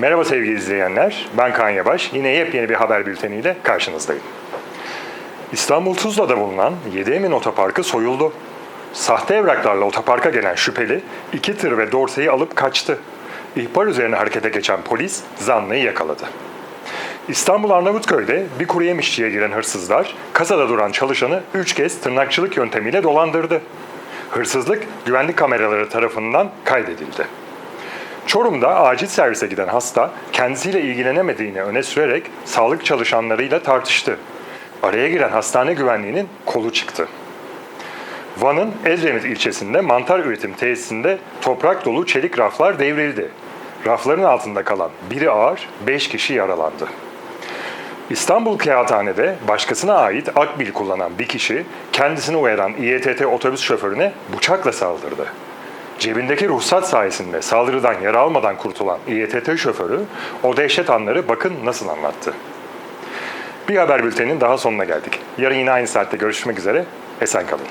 Merhaba sevgili izleyenler, ben Kaan Yabaş. Yine yepyeni bir haber bülteniyle karşınızdayım. İstanbul Tuzla'da bulunan 7 Emin Otoparkı soyuldu. Sahte evraklarla otoparka gelen şüpheli iki tır ve dorseyi alıp kaçtı. İhbar üzerine harekete geçen polis zanlıyı yakaladı. İstanbul Arnavutköy'de bir kuru yemişçiye giren hırsızlar kasada duran çalışanı 3 kez tırnakçılık yöntemiyle dolandırdı. Hırsızlık güvenlik kameraları tarafından kaydedildi. Çorum'da acil servise giden hasta kendisiyle ilgilenemediğini öne sürerek sağlık çalışanlarıyla tartıştı. Araya giren hastane güvenliğinin kolu çıktı. Van'ın Edremit ilçesinde mantar üretim tesisinde toprak dolu çelik raflar devrildi. Rafların altında kalan biri ağır, 5 kişi yaralandı. İstanbul Kağıthane'de başkasına ait akbil kullanan bir kişi kendisini uyaran İETT otobüs şoförüne bıçakla saldırdı. Cebindeki ruhsat sayesinde saldırıdan yara almadan kurtulan İETT şoförü o dehşet anları bakın nasıl anlattı. Bir haber bülteninin daha sonuna geldik. Yarın yine aynı saatte görüşmek üzere. Esen kalın.